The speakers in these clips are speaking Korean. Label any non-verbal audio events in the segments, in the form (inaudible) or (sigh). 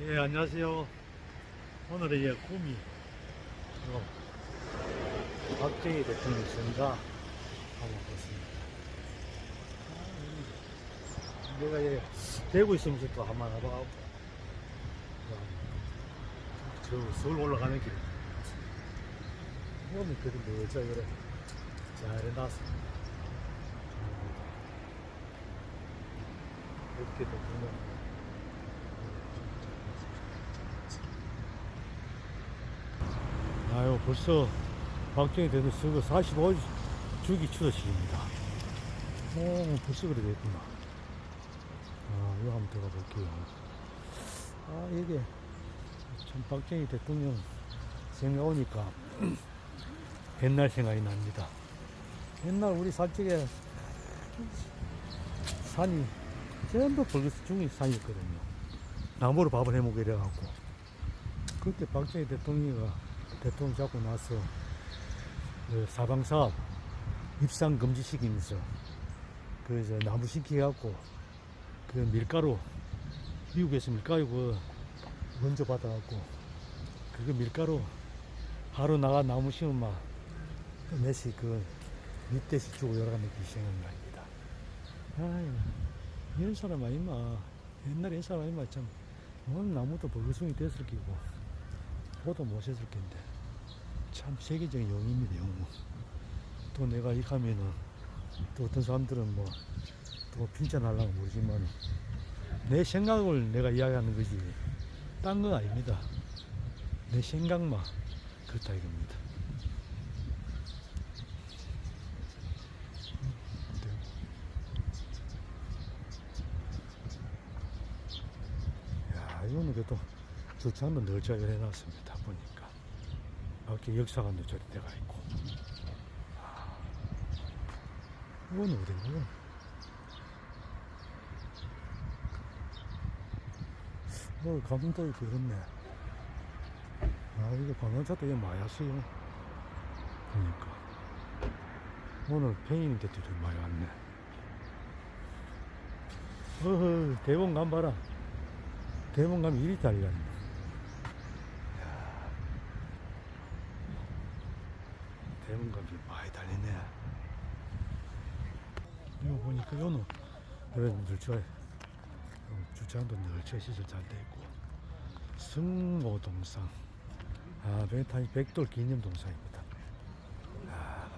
예, 안녕하세요. 오늘은 예, 구미, 어, 박정희 대통령 선가 하고 있습니다. 아, 내가 예, 대구 있으면서 또 한번 와봐가고, 저 서울 올라가는 길에, 몸이 그리 멀쩡 그래. 잘 해놨어. 이렇게 대통령. 아유 벌써 박정희 대통령 서거 45주기 추도식입니다. 오 벌써 그래 됐구나. 아 이거 한번 들어가 볼게요. 아 이게 참 박정희 대통령 생각 오니까 (clears throat) 옛날 생각이 납니다. 옛날 우리 살적에 산이 전부 벌거스 중이 산이었거든요. 나무로 밥을 해먹고 이래갖고 그때 박정희 대통령이 대통령 잡고 나서 그 사방사업 입상 금지 시키면서 그저 나무 시키갖고 그 밀가루 미국에서 밀가루 그 먼저 받아갖고 그거 밀가루 하루 나가 나무 심으면 막 몇씩 그 밑대씩 주고 여러 가지 생각납니다. 아유 이런 사람 아니마 옛날에 이런 사람 아니마 참 나무도 벌거숭이 됐을 끼고 보도 못 했을 텐데 참 세계적인 영웅입니다 영웅 또 내가 이 가면은 또 어떤 사람들은 뭐또 핀잔하려고 모르지만 내 생각을 내가 이야기하는 거지. 딴 건 아닙니다. 내 생각만 그렇다 이겁니다. 야 이거는 그래도 주차도 널찍하게 해놨습니다 보니까 밖에 역사관도 저리 들어가 있고. 아, 이건 어디고. 어 감독이 그렇네. 아 이게 관광차도 이게 마야스요. 보니까. 오늘 페인인데 되게 많이 왔네. 어허 대봉감 봐라. 대봉감이 이리 달리네 대문감이 많이 달리네. 이거 보니까 요는 여러분들 저 주차장도 널찍 시설 잘 돼 있고 승모동상 아 베타니 백돌 기념동상입니다. 아.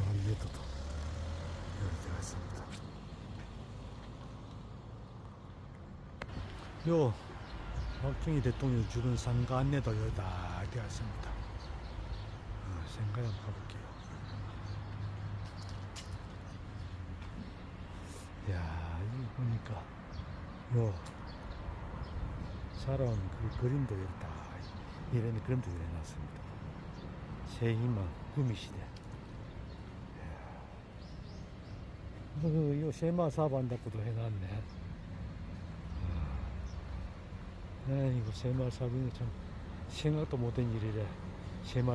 아, 위에도 또 여기 되어 있습니다. 요 박정희 대통령 죽은 상가 안내도 여기다 되어 있습니다. 어, 생각 한번 가볼게요. 야 이거 보니까 요 살아온 그 그림도 여기 다 이런 그림도 해놨습니다. 새 희망 구미 시대. 어, 요 세마 사반다고도 해놨네. 아이고 새마을 사업이 참 생각도 못한 일이래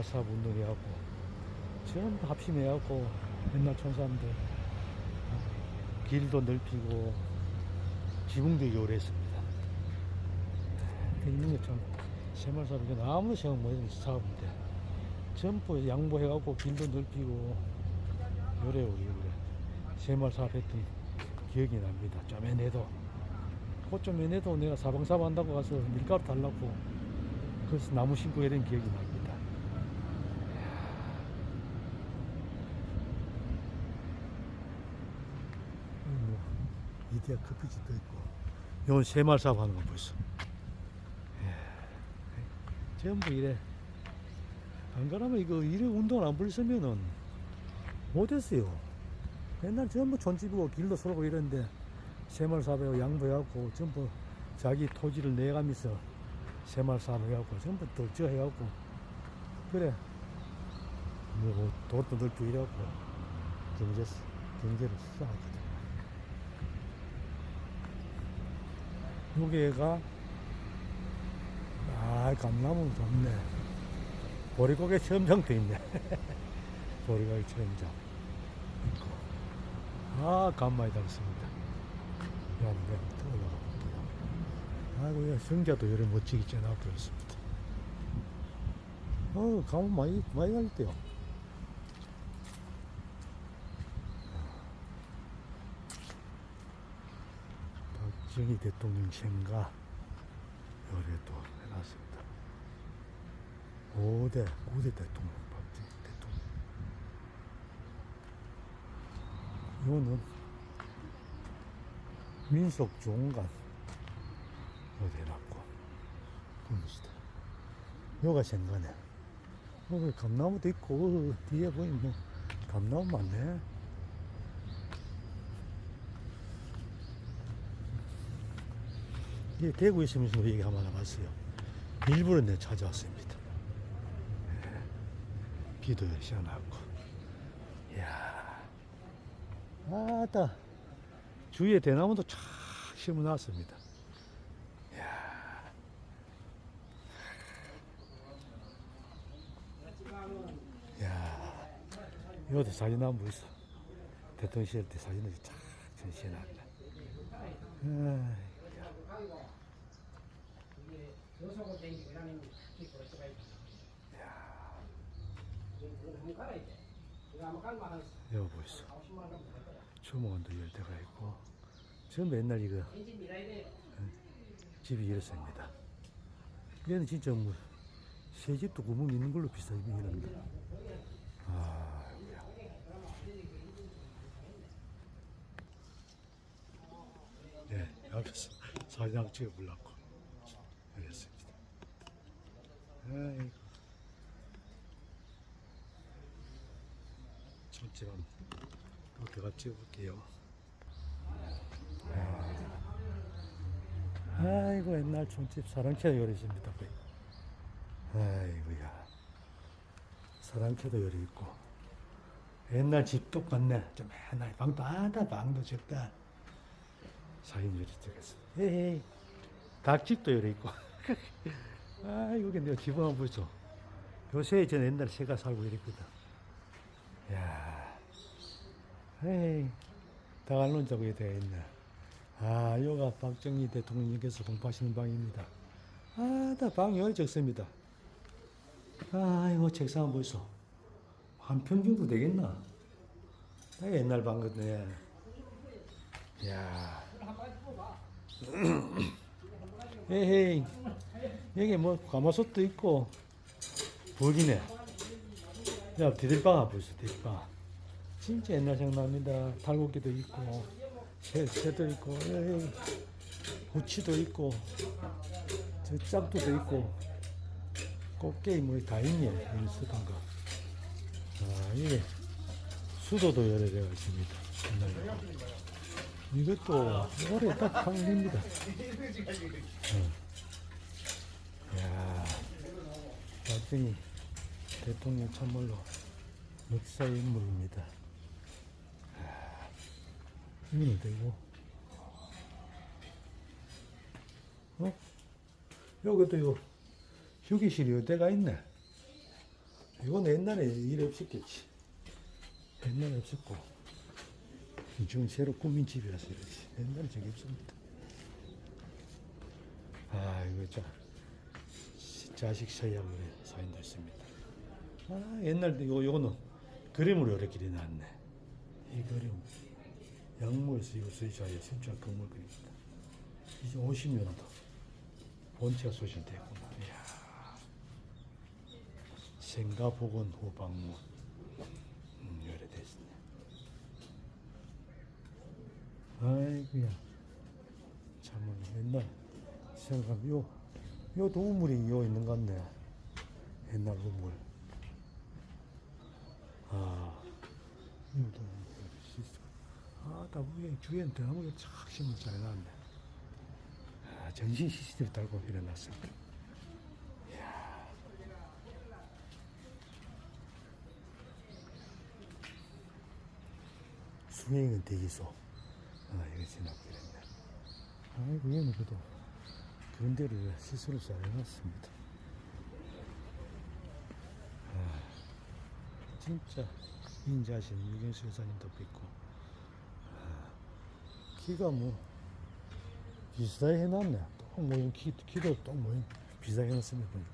사업 운동해갖고 전부 합심해갖고 옛날 촌사람들 어, 길도 넓히고 지붕도 요랬습니다. 있는 새마을 사업이 아무도 생각 못했던 사업인데 전부 양보해갖고 길도 넓히고 요래 우리 그래 새마을 사업 했던 기억이 납니다. 꽃좀 면에도 내가 사방사방 한다고 가서 밀가루 달라고 그래서 나무 심고 이런 기억이 납니다. 뭐 이디야 커피집도 있고. 요건 새마을 사업 하는 거 벌써. 예. 전부 이래. 안 그러면 이거 이래 운동을 안 벌였으면은 못했어요. 옛날 전부 촌집이고 길도 서고 이랬는데 새마을 사업에 양보해갖고 전부 자기 토지를 내가면서 새마을 사업 해갖고 전부 덜저 해갖고. 그래. 뭐 돌도 넓고 이래갖고 경제 경제를 수사하거든. 여기가 아 감나무 좋네. 보리고개 체험장도 있네. (laughs) 보리고개 체험장. 아, 간만에 내가 또 올라가 볼게요. 아이고, 야, 성자도 여러 멋지게 째나 보였습니다. 어, 가면 많이, 많이 갈 때요. 박정희 대통령 생가 요래도 해놨습니다. 5대, 5대 대통령, 박정희 대통령. 이거는 민속 종간 어디 해놨고 봅시다. 요가 생가네. 어, 감나무도 있고 어, 뒤에 보이면 뭐 감나무 많네. 이게 대구에 있으면서 얘기 한번 나갔어요. 일부러 내 찾아왔습니다. 예. 기도 열심히 하고. 이야. 아따. 주위에 대나무도 쫙 심어 놨습니다. 이야. 이야. 이것도 사진 한번 있어. 대통령실 때 사진을 쫙 전시해 놨 네. 아, 요소고 땡기고 이러면 기쁘를 수가 있다. 그건 한번 갈아야 돼. 이거 한번 깔면 한 여기 보이소. 50만 원 정도 될 거야. 주먹원도 열 대가 있고. 전부 옛날 이거 엔진 밀어야 돼. 집이 이렇습니다. 얘는 진짜 뭐, 새 집도 구멍 있는 걸로 비싸게 이런데. 아, 여기야. 네, 사진 한번 찍어보려고. 알겠습니다. 아이고. 또 들어가 찍어볼게요. 아이고 옛날 촌집 사랑캐도 요리십니다. 아이고야 사랑캐도 요리 있고 옛날 집 똑같네 좀 옛날 방도 아다 방도 적다 사인 요리 찍었어 에이 닭집도 요리 있고 아이고 근데 집 한번 보죠 요새 전 옛날 새가 살고 이랬거든 야 에이 다갈론 자국에 되어 있네 아, 요가 박정희 대통령께서 공부하시는 방입니다. 아, 다 방이 어리 적습니다. 아, 이거 책상 벌써 한편 정도 되겠나? 아, 옛날 방 같네. 야. (clears throat) 에헤이. 여기 뭐 가마솥도 있고 불기네. 야, 한번 보세요, 디딜방. 진짜 옛날 생각납니다. 탈곡기도 있고. 새, 새도 있고, 에이, 부치도 있고, 저 짝두도 있고, 꽃게임 뭐다 있네, 여기 쓰던 거. 아, 이게 수도도 개가 있습니다. 옛날에. 이것도 올해 딱 판입니다. 어. 이야, 박정희 대통령 참말로 역사의 인물입니다. 이거는 되고 어? 여기도 요 휴게실이 어디가 있네 이건 옛날에 일 없었겠지 옛날에 없었고 지금 새로 꾸민 집이라서 이렇지 옛날에 저기 없습니다. 아 이거 자 자식 서약으로 사인도 있습니다. 아 옛날 요 요거는 그림으로 이렇게 그려놨네. 이 그림 약물에서 이거 쓰이자에 진짜 건물 그립니다. 이제 50년도 본체가 소실되고 이야. 생가복원 후방문 음, 요래됐네. 아이고야 참은 옛날 생각 요, 요 도우물이 요 있는 것 같네. 옛날 건물. 아, 이것도 시스템. 아, 다 위에 주위엔 대나무가 착 심어 잘 나왔네. 아, 전신 CCTV 달고 일어났습니다. 이야. 수행은 대기소. 아, 지나고 이랬네. 아이고, 얘는 그래도 데를 시설을 잘 해놨습니다. 아, 진짜 인자신 유경수 여사님도 뵙고 키가 뭐 비슷하게 해놨네. 또 모임 키, 키도 또 모임 비슷하게 해놨습니다 보니까.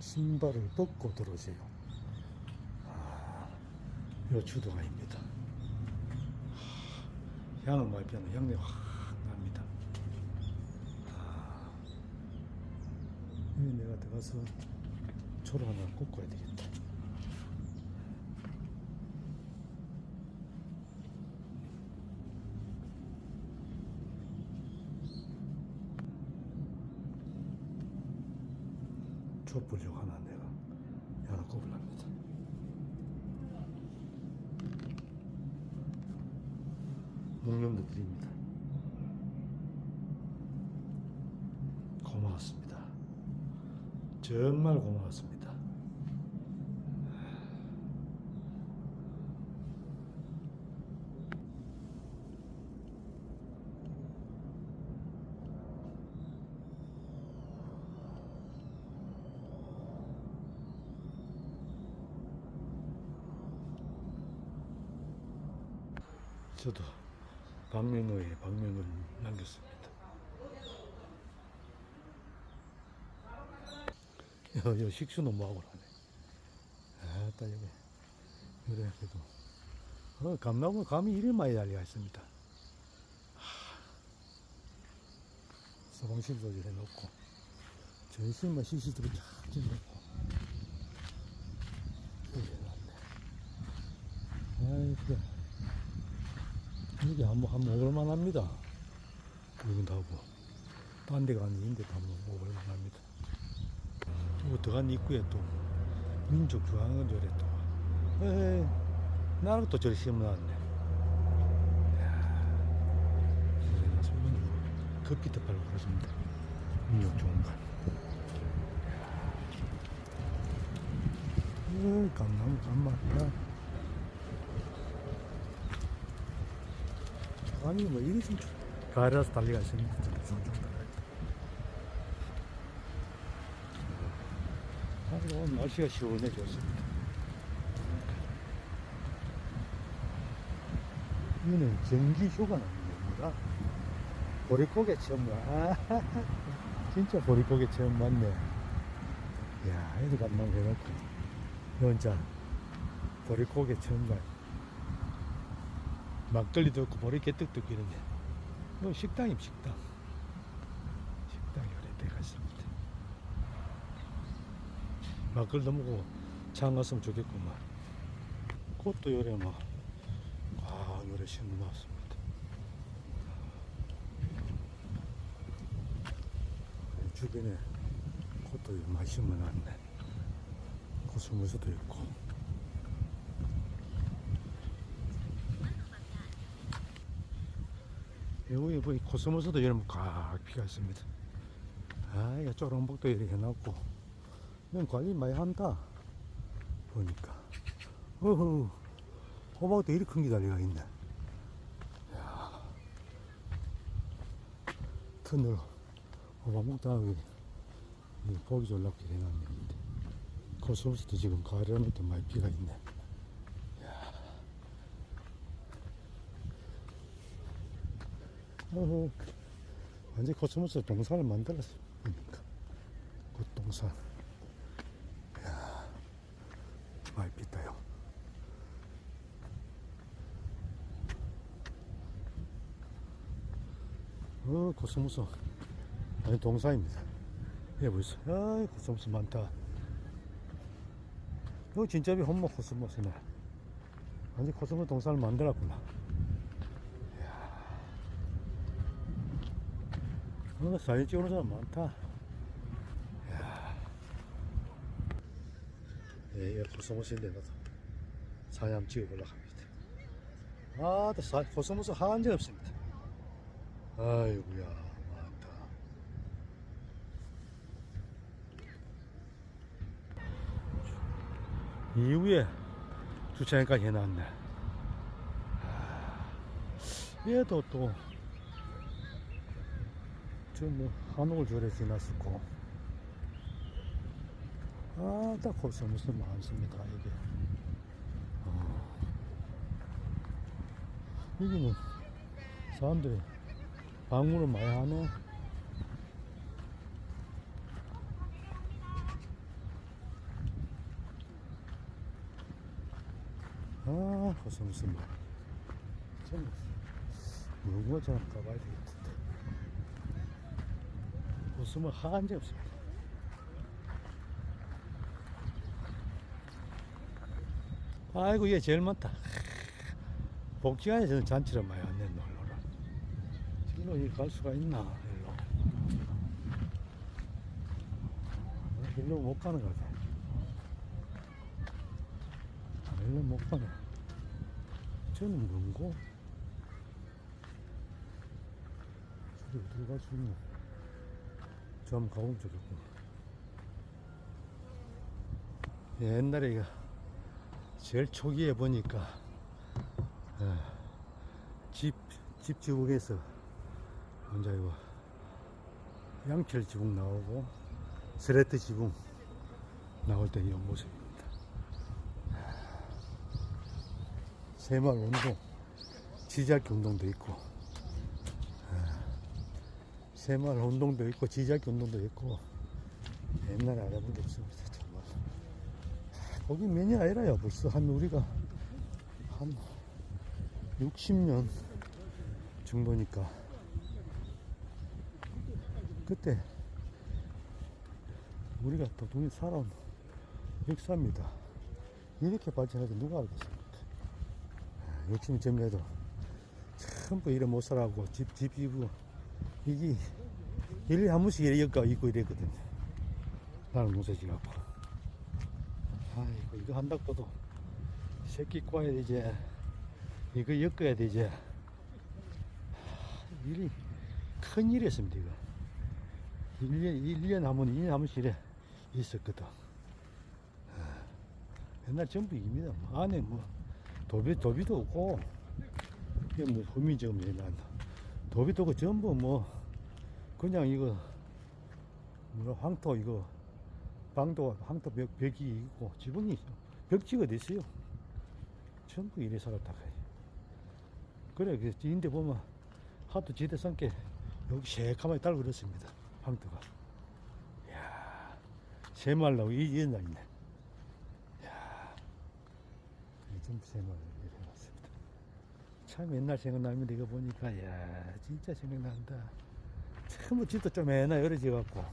신발을 벗고 들어오세요. 아, 요 주도가입니다. 하, 향을 많이 피하는 향내 확 납니다. 아, 여기 내가 들어가서 초를 하나 꽂고 해야 되겠다. 촛불용 하나 내가 하나 꼽으랍니다. 목련도 드립니다. 고마웠습니다. 정말 고마웠습니다. 저도 박명호의 박명을 남겼습니다. 여, 여 식수 너무하고 하네. 아 따 여기 그래 그래도 어, 감나무 감이 이리 많이 달려 있습니다. 소방실 소리 해놓고 전신만 시시들이 쫙 찍어놓고 여기 해놨네. 아이 그래. 여기 한번 한번 먹을만 합니다. 하고 딴 데가 아닌데 한번 먹을 만 합니다. 또 들어간 입구에 또 민족 중앙은 저래 또 에이 나는 또 저리 심어놨네. 소문이 급기도 팔고 그러십니다. 민족 중앙관. 에이 감나무 감말이야. 아니 뭐 이리 좀 가라서 달리가 있습니다. 종종 아주 오늘 날씨가 시원해졌습니다. 이거는 전기 효과 나는 겁니다. 처음 봐. 아, 진짜 보릿고개 처음 봤네. 야, 애들 감만 해놓고. 너 혼자 보릿고개 처음 봐. 막걸리도 있고 보리 개떡도 있고 이런데 뭐 식당임 식당. 식당이 오래돼 갔습니다 막걸리도 먹고 장 갔으면 좋겠구만. 꽃도 요래 막아 요래 심어놨습니다. 주변에 꽃도 많이 심어놨네 코스모스도 있고 여기 보니 코스모스도 여름 꽉 피가 있습니다. 아, 이 초롱복도 이렇게 해놨고, 이건 관리 많이 한다. 보니까. 어허, 호박도 이렇게 큰 게 달려가 있네. 야 튼으로 호박 먹다 하고, 보기 졸라고 해놨는데. 코스모스도 지금 가을에 또 많이 피가 있네. 어허, 완전 코스모스 동산을 만들었어. 보니까. 꽃동산. 이야, 많이 pis다요. 어, 코스모스. 아니, 동산입니다. 예, 보이소. 아, 코스모스 많다. 이거 진짜비 홈모 코스모스네. 완전 코스모스 동산을 만들었구나. 어, 사진 찍는 사람 많다. 야. 예, 예, 코스모스인데 나도 사진 한번 찍어보려고 합니다. 아, 또 사, 코스모스 한적 없습니다. 아이고야, 많다. 이후에 주차장까지 해놨네. 아, 얘도 또 저뭐 한옥을 저래 지났었고. 아딱 벌써 무슨 많습니다 이게. 아, 여기는 뭐 사람들이 방문을 많이 하네. 아 벌써 무슨 말. 전부 무거워져 뭐, 뭐, 가봐야 되겠다. 웃음은 한지 없습니다. 아이고, 얘 제일 많다. 복지관에 저는 잔치를 많이 왔네, 놀러를. 지금 여기 갈 수가 있나, 일로. 어, 일로 못 가는 것 같아. 아, 일로 못 가네. 저는 뭔고? 저기 어디로 갈수 있나? 저 한번 가보면. 예, 옛날에 제일 초기에 보니까 예, 집, 집 지붕에서 먼저 이거 양철 지붕 나오고 스레트 지붕 나올 때 이런 모습입니다. 새마을 운동, 지잡기 운동도 있고 예, 새마을 운동도 있고 지잡기 운동도 있고 옛날에 알아본 게 없습니다. 정말. 거기 몇년 아니라요. 벌써 한 우리가 한 60년 정도니까 그때 우리가 또 동이 살아온 역사입니다. 이렇게 발전하지 누가 알겠습니까? 60년 전에도 전부 이래 못 살아고 집, 집, 이고 이게 일일에 한 번씩 이래 엮어 있고 이랬거든요. 나는 무서지 갖고. 아이고, 이거 한다고도 새끼 꼬아야 되지. 이거 엮어야 되지. 하, 일이 큰 일이었습니다, 이거. 1년, 1년 하면 2년 한 번씩 이래 있었거든. 아, 옛날 전부 입니다. 뭐 안에 뭐 도비, 도비도 없고, 이게 뭐 후민적으로 난 도비도 없고 전부 뭐 그냥 이거 뭐라 황토 이거 방도 황토 벽, 벽이 있고 지붕이 벽지가 됐어요. 전부 이래 살았다. 그래 그 인데 보면 하도 지대 산게 여기 새카맣게 달고 그렇습니다. 황토가. 이야 새말라고 이 옛날 있네. 이야 이 전부 새말 이래 놨습니다. 참 옛날 생각나면 이거 보니까 야 진짜 생각난다. 참 집도 좀 애나 여러 지 갖고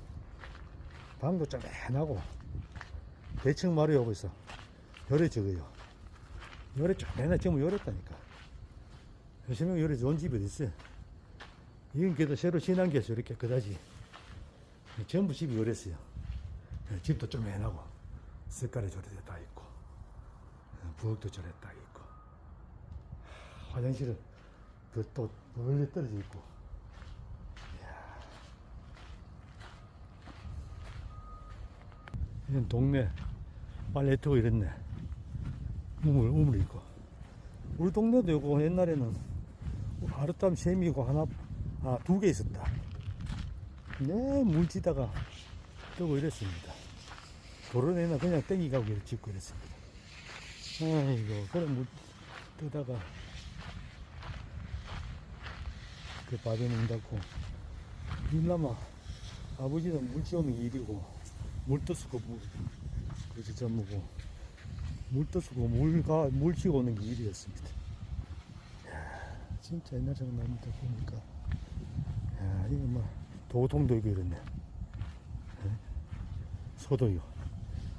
방도 좀 애나고 대충 말이 오고 있어. 요래 적어요. 요래 좀 애나 지금 요랬다니까. 요즘에 요래 좋은 집이 있어요. 이건 그래도 새로 신한 게서 이렇게 그다지. 전부 집이 요랬어요. 집도 좀 애나고 색깔이 저래 다 있고 부엌도 저래 딱 있고 화장실은 그또 멀리 떨어져 있고. 이런 동네 빨래터고 이랬네. 우물 우물 있고. 우리 동네도 있고 옛날에는 아르땀 샘이고 하나 아 두 개 있었다. 네 물지다가 뜨고 이랬습니다. 도로내나 그냥 땡기가고 이렇게 짓고 이랬습니다. 아이고 그런 물 뜨다가 그 밥에 문닫고 일나마 아버지는 물 지오는 일이고 물 떠쓰고 물 그렇게 전무고 물 떠쓰고 물가 물 지고 오는 게 일이었습니다. 야, 진짜 옛날 생각납니다 보니까 야 이거 뭐 도통도 있고 이랬네. 예? 소도 이거.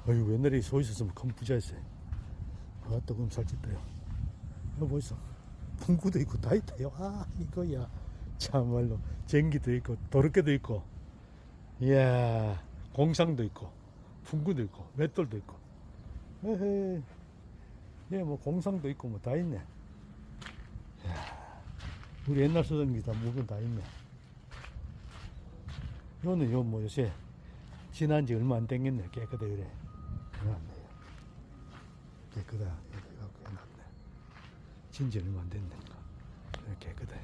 어이구 옛날에 소 있었으면 큰 부자였어요. 아또 그럼 살찐다요. 이거 보이소. 풍구도 있고 다 있다요. 아 이거야. 참말로 전기도 있고 도로개도 있고 이야 공상도 있고 풍구도 있고 맷돌도 있고. 에헤 예뭐 공상도 있고 뭐 다 있네. 이야 우리 옛날 쓰던 게다 물건 다 있네. 요는 요 뭐 요새 지난 지 얼마 안 됐겠네. 깨끗해 그래. 해놨네요 깨끗하 깨끗하고 해놨네. 진지 얼마 안 됐는가 깨끗해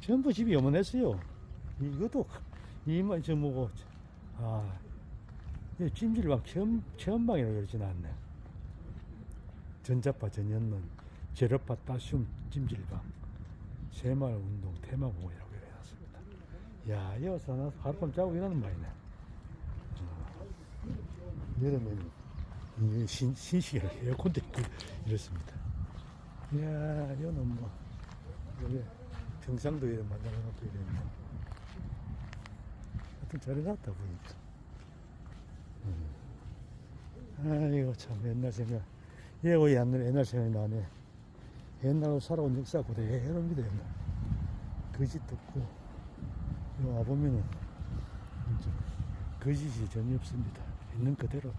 전부 집이 요만했어요. 이것도 이만 저 뭐고 아이 찜질방 체험 체험방이라 그러진 않네. 전자파 전연문 제로파 따슘 찜질방 새마을 운동 테마공원이라고 해놨습니다. 야, 여기서 나 하룻밤 자고 일하는 말이네. 어, 여름에는 이 신, 신식이라 에어컨도 있고 이렇습니다. 이야, 여기는 뭐, 여기 평상도 이렇게 만들어 놓고 이랬네. 하여튼 잘 해놨다 보니까. 음. 아이고, 참, 옛날 생각. 예고 옛날, 옛날 생각이 나네. 옛날로 살아온 역사 그대로입니다, 옛날. 거짓 듣고, 여기 와보면은, 이제 거짓이 전혀 없습니다. 있는 그대로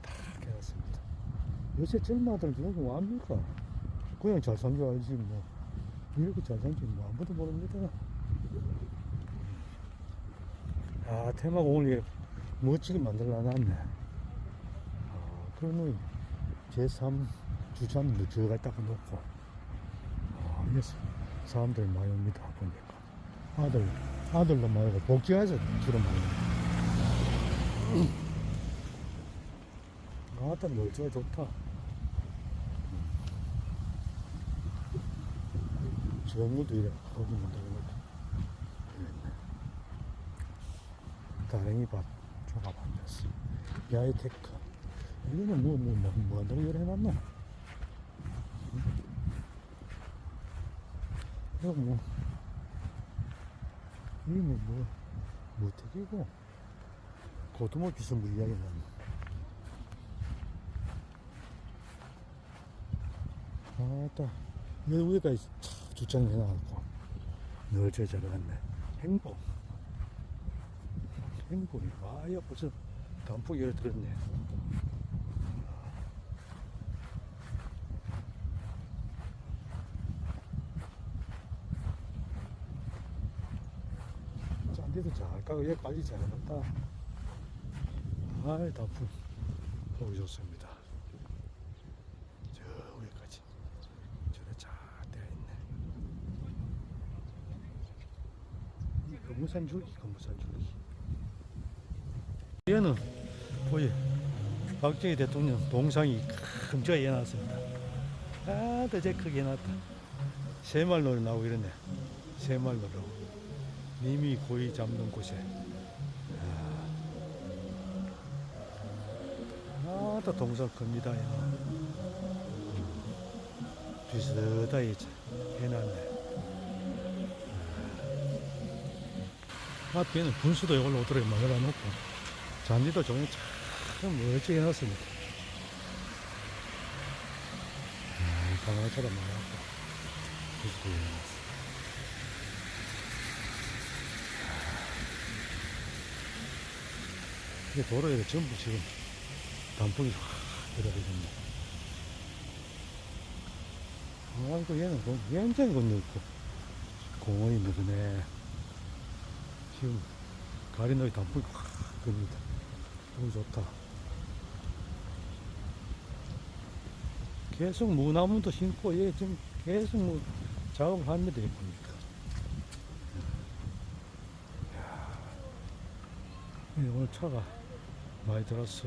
다 해놨습니다. 요새 젊은 아들 저런 거 압니까? 그냥 잘산줄 알지, 뭐. 이렇게 잘 산지 뭐 아무도 모릅니다. 아, 테마공원이 멋지게 만들어 놨네. 아, 그러면 제3 주차는 저기다가 놓고, 아, 여기서 사람들 많이 옵니다, 보니까. 아들, 아들도 말고 복지관에서 주로 많이 옵니다. 아따, 멀쩡해 좋다. 정무도 이래, 거기 만들어 놓고. 다랭이 밭 조합 하면서. 야이 테크. 이거는 뭐, 뭐, 뭐, 뭐, 한다고 이래 해놨노? 응? 이거 뭐, 이거 뭐, 뭐, 무택이고, 고두모 비싼 물 이야기 나네. 아따, 여기 위에까지 차 주차를 해놔갖고, 널저 잘해놨네. 행복. 행복이, 아, 야, 벌써 단풍이 열어 들었네. 짠데도 잘 까고 여기까지 잘 해놨다. 아이, 단풍. 보기 좋습니다. 저 위에까지. 저래 잘 되어 있네. 이 금무산 줄기, 금무산 줄기. 얘는, 보이, 박정희 대통령 동상이 큼지가 해놨습니다. 아, 더제 크게 해놨다. 새말로를 나오고 이러네. 새말로로. 님이 고이 잡는 곳에. 아, 또 동상 큽니다. 야. 비슷하게 해놨네. 앞에는 분수도 이걸로 오도록 만들어 놓고, 잔디도 종이 참 멋지게 해놨습니다. 아, 비슷하게 해놨어. 이게 도로에 전부 지금 단풍이 확 들어가겠네. 아이고, 얘는 뭐, 굉장히 건너 있고, 공원이 느그네. 지금 가리너리 단풍이 확 깁니다. 너무 좋다. 계속 무나무도 심고, 얘 지금 계속 뭐 작업을 합니다, 이 보니까. 예, 오늘 차가 많이 들었어.